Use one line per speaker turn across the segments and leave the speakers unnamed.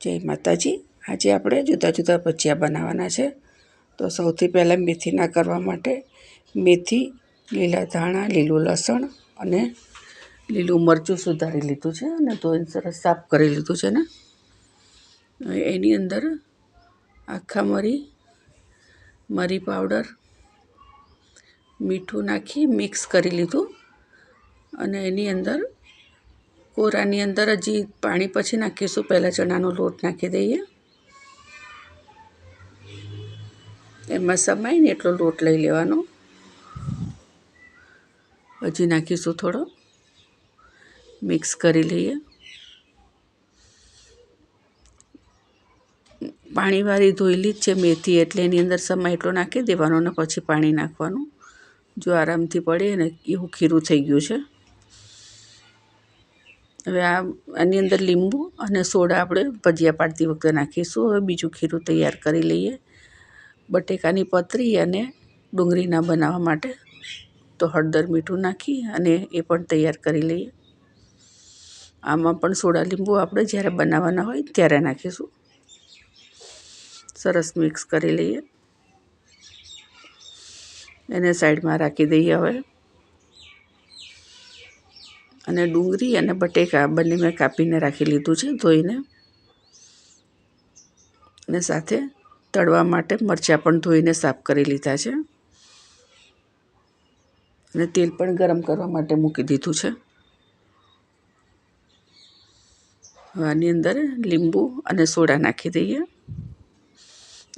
જય માતાજી. આજે આપણે જુદા જુદા ભજીયા બનાવવાના છે. તો સૌથી પહેલાં મેથીના કરવા માટે મેથી, લીલા ધાણા, લીલું લસણ અને લીલું મરચું સુધારી લીધું છે અને ધોઈને સરસ સાફ કરી લીધું છે ને. એની અંદર આખા મરી મરી પાવડર, મીઠું નાખી મિક્સ કરી લીધું અને એની અંદર કોરાની અંદર હજી પાણી પછી નાખીશું. પહેલાં ચણાનો લોટ નાખી દઈએ. એમાં સમાય ને એટલો લોટ લઈ લેવાનો. હજી નાખીશું થોડો. મિક્સ કરી લઈએ. પાણીવાળી ધોયેલી જ છે મેથી, એટલે એની અંદર સમય એટલો નાખી દેવાનો ને પછી પાણી નાખવાનું. જો આરામથી પડે ને એવું ખીરું થઈ ગયું છે. હવે આ, આની અંદર લીંબુ અને સોડા આપણે ભજીયા પાડતી વખતે નાખીશું. હવે બીજું ખીરું તૈયાર કરી લઈએ. બટેકાની પતરી અને ડુંગળીના બનાવવા માટે તો હળદર મીઠું નાખી અને એ પણ તૈયાર કરી લઈએ. આમાં પણ સોડા લીંબુ આપણે જ્યારે બનાવવાના હોય ત્યારે નાખીશું. સરસ મિક્સ કરી લઈએ. એને સાઈડમાં રાખી દઈએ હવે. અને ડુંગળી અને બટેકા બંને મેં કાપીને રાખી લીધું છે ધોઈને. અને સાથે તળવા માટે મરચાં પણ ધોઈને સાફ કરી લીધા છે. અને તેલ પણ ગરમ કરવા માટે મૂકી દીધું છે. આની અંદર લીંબુ અને સોડા નાખી દઈએ.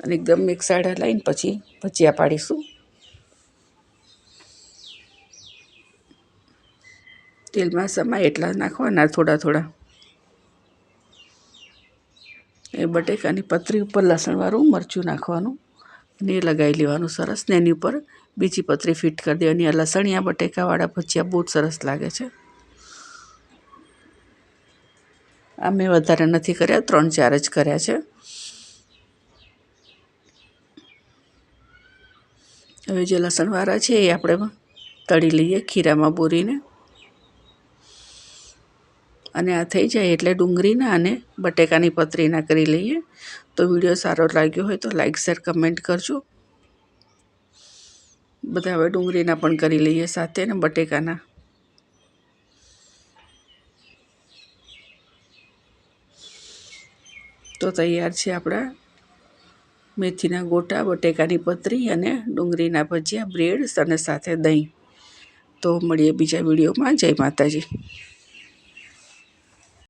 અને એકદમ મિક્સાડા લાવીને પછી ભજીયા પાડીશું. તેલમાં સમાય એટલા નાખવાના થોડા થોડા. એ બટેકાની પતરી ઉપર લસણવાળું મરચું નાખવાનું અને એ લગાવી લેવાનું સરસ. ને એની ઉપર બીજી પતરી ફિટ કરી દેવાની. આ લસણિયા બટેકાવાળા ભજીયા બહુ સરસ લાગે છે. આ મેં વધારે નથી કર્યા, ત્રણ ચાર જ કર્યા છે. હવે જે લસણવાળા છે એ આપણે તળી લઈએ ખીરામાં બોરીને. અને આ થઈ જાય એટલે ડુંગળીના અને બટેકાની પતરીના કરી લઈએ. તો વીડિયો સારો લાગ્યો હોય તો લાઈક, શેર, કમેન્ટ કરજો. બધા હવે ડુંગળીના પણ કરી લઈએ સાથે ને બટેકાના. તો તૈયાર છે આપણા મેથીના ગોટા, બટેકાની પતરી અને ડુંગળીના ભજીયા, બ્રેડ અને સાથે દહીં. તો મળીએ બીજા વિડીયોમાં. જય માતાજી.